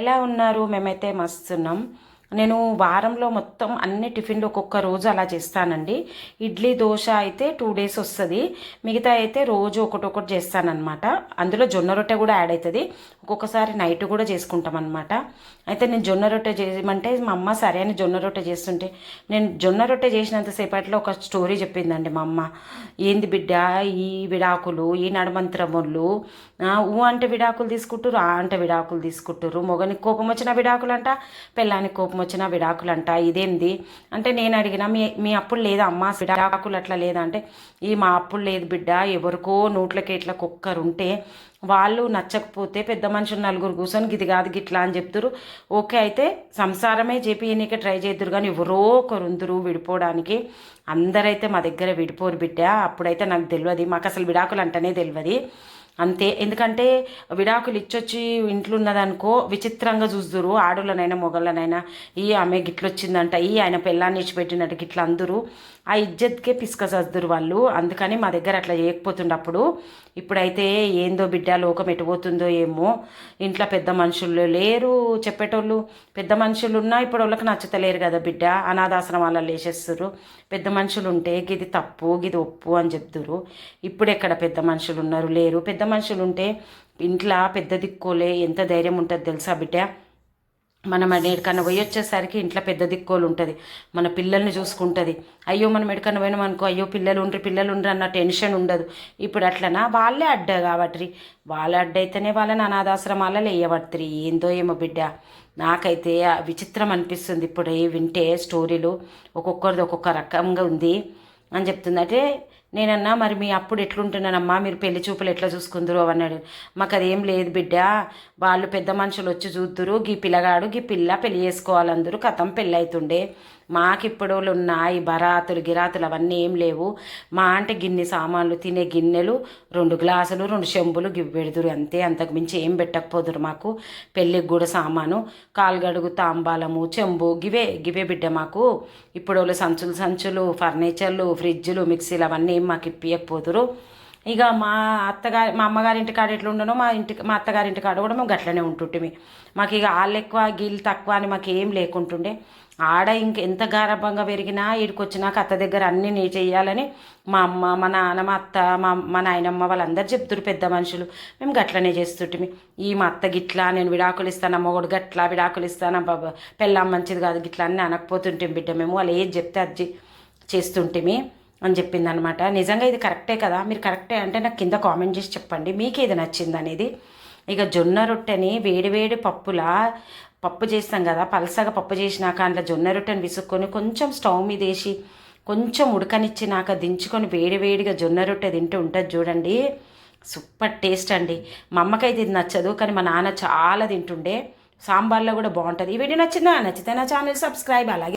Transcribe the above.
ఎలా ఉన్నారు? మేమైతే మస్తున్నాం నేను వారంలో మొత్తం అన్ని టిఫిన్లు ఒక్కొక్క రోజు అలా చేస్తానండి. ఇడ్లీ దోశ అయితే టూ డేస్ వస్తుంది. మిగతా అయితే రోజు ఒకటి ఒకటి చేస్తానన్నమాట. అందులో జొన్న రొట్టె కూడా యాడ్ అవుతుంది ఒక్కొక్కసారి నైట్ కూడా చేసుకుంటాం అనమాట అయితే నేను జొన్న రొట్టె చేయమంటే మా అమ్మ సరే అని జొన్న రొట్టె చేస్తుంటే నేను జొన్న రొట్టె చేసినంతసేపట్లో ఒక స్టోరీ చెప్పిందండి మా అమ్మ. ఏంది బిడ్డ ఈ విడాకులు ఈ నడమంత్రములు ఊ అంటే విడాకులు తీసుకుంటారు ఆ అంటే విడాకులు తీసుకుంటారు మొగనికి కోపం వచ్చిన విడాకులు అంట పెళ్ళానికి కోపం వచ్చిన విడాకులు అంట ఇదేంది? అంటే నేను అడిగిన మీ మీ అప్పుడు లేదా అమ్మ? విడాకులు అట్లా లేదా? అంటే ఈ మా అప్పుడు లేదు బిడ్డ ఎవరికో నోట్లకి ఇట్లా కుక్కరు ఉంటే వాళ్ళు నచ్చకపోతే పెద్ద మనుషులు నలుగురు కూర్చొని గిది కాదు గిట్లా అని చెప్తురు ఓకే అయితే సంసారమే చేపియనీకే ట్రై చేద్దరు కానీ ఎవరో ఒకరు ఉందరు విడిపోవడానికి. అందరైతే మా దగ్గర విడిపోరు బిడ్డ. అప్పుడైతే నాకు తెలియదు మాకు అసలు విడాకులు అంటేనే తెలియదు అంతే. ఎందుకంటే విడాకులు ఇచ్చొచ్చి ఇంట్లో ఉన్నదనుకో విచిత్రంగా చూస్తురు ఆడోళ్ళనైనా మొగళ్ళనైనా. ఈ ఆమె గిట్లొచ్చిందంట ఈ ఆయన పెళ్ళాన్ని ఇచ్చిపెట్టినట్టు గిట్ల అందరూ. ఆ ఇజ్జత్కే పిసుకసద్దురు వాళ్ళు. అందుకని మా దగ్గర అట్లా చేయకపోతుండప్పుడు ఇప్పుడైతే ఏందో బిడ్డ లోకం ఎటుపోతుందో ఏమో ఇంట్లో పెద్ద మనుషులు లేరు చెప్పేటోళ్ళు. పెద్ద మనుషులు ఉన్నా ఇప్పుడు వాళ్ళకి నచ్చతలేరు కదా బిడ్డ. అనాథాశ్రమాలలో లేచేస్తారు పెద్ద మనుషులు ఉంటే గిది తప్పు గిది ఒప్పు అని చెప్తురు ఇప్పుడు ఎక్కడ పెద్ద మనుషులు ఉన్నారు లేరు. పెద్ద మనుషులు ఉంటే ఇంట్లో పెద్ద దిక్కోలే ఎంత ధైర్యం ఉంటుంది తెలుసా బిడ్డ? మనం ఎక్కడికన్నా పోయి వచ్చేసరికి ఇంట్లో పెద్ద దిక్కోలు ఉంటుంది మన పిల్లల్ని చూసుకుంటుంది. అయ్యో మనం ఎక్కడికన్నా పోయినాం అనుకో అయ్యో పిల్లలు ఉండ్రి పిల్లలు ఉండ్రి అన్న టెన్షన్ ఉండదు. ఇప్పుడు అట్లనా? వాళ్ళే అడ్డ కాబట్టి. వాళ్ళ అడ్డ అయితేనే వాళ్ళని అనాథాశ్రమాలలో వేయబడుతుంది ఏందో ఏమో బిడ్డ. నాకైతే విచిత్రం అనిపిస్తుంది. ఇప్పుడు వింటే స్టోరీలు ఒక్కొక్కరిది ఒక్కొక్క రకంగా ఉంది అని చెప్తుంది. అంటే నేనన్నా మరి మీ అప్పుడు ఎట్లుంటున్నానమ్మా? మీరు పెళ్ళి చూపులు ఎట్లా చూసుకుందరు? అన్నాడు మాకు అదేం లేదు బిడ్డ. వాళ్ళు పెద్ద మనుషులు వచ్చి చూద్దురు. గీ పిల్లగాడు గీ పిల్ల పెళ్ళి చేసుకోవాలందరూ. కథం పెళ్ళి అవుతుండే మాకిప్పుడు ఉన్నాయి బరాతులు గిరాతులు అవన్నీ ఏం లేవు. మా అంటే గిన్నె సామాన్లు తినే గిన్నెలు రెండు గ్లాసులు రెండు చెంబులు గివి పెడుదురు అంతే. అంతకు మించి ఏం పెట్టకపోదురు మాకు. పెళ్ళికి కూడా సామాను కాలుగడుగు తాంబాలము చెంబు గివే గివే బిడ్డ మాకు. ఇప్పుడు వాళ్ళు సంచులు సంచులు ఫర్నిచర్లు ఫ్రిడ్జ్లు మిక్సీలు అవన్నీ ఏం మాకు ఇప్పియకపోదురు. ఇక మా అత్తగారి మా అమ్మగారింటి కాడ ఎట్లా ఉండనో మా ఇంటి మా అత్తగారింటి కాడ కూడా మేము గట్లనే ఉంటుంటిమి. మాకు ఇక వాళ్ళు ఎక్కువ గీళ్ళు తక్కువ అని మాకు ఏం లేకుంటుండే. ఆడ ఇంక ఎంత గారభంగా పెరిగినా ఈడికి వచ్చినాక అత్త దగ్గర అన్నీ నీ చేయాలని మా అమ్మ మా నాన్న మా అత్త మా మా నాయనమ్మ వాళ్ళందరూ చెప్తురు పెద్ద మనుషులు. మేము గట్లనే చేస్తుంటిమి. ఈ మా అత్త గిట్లా నేను విడాకులు ఇస్తాను అమ్మగోడు గట్లా విడాకులు ఇస్తాను బాబా పెళ్ళాం మంచిది కాదు గిట్లా అని అనకపోతుంటే బిడ్డ. మేము వాళ్ళు ఏది చెప్తే అది చేస్తుంటిమి. అని చెప్పింది అనమాట నిజంగా ఇది కరెక్టే కదా? మీరు కరెక్టే అంటే నాకు కింద కామెంట్ చేసి చెప్పండి. మీకు ఏది నచ్చింది అనేది? ఇక జొన్న రొట్టెని వేడివేడి పప్పులా పప్పు చేస్తాం కదా పలసగా పప్పు చేసినాక అందులో జొన్న రొట్టెని విసుక్కొని కొంచెం స్టవ్ మీద వేసి కొంచెం ఉడకనిచ్చినాక దించుకొని వేడివేడిగా జొన్న రొట్టె తింటూ ఉంటుంది చూడండి. సూపర్ టేస్ట్ అండి. మా అమ్మకైతే ఇది నచ్చదు కానీ మా నాన్న చాలా తింటుండే. సాంబార్లో కూడా బాగుంటుంది. ఈ వీడియో నచ్చిందా? నచ్చితే నా ఛానల్ సబ్స్క్రైబ్ అలాగే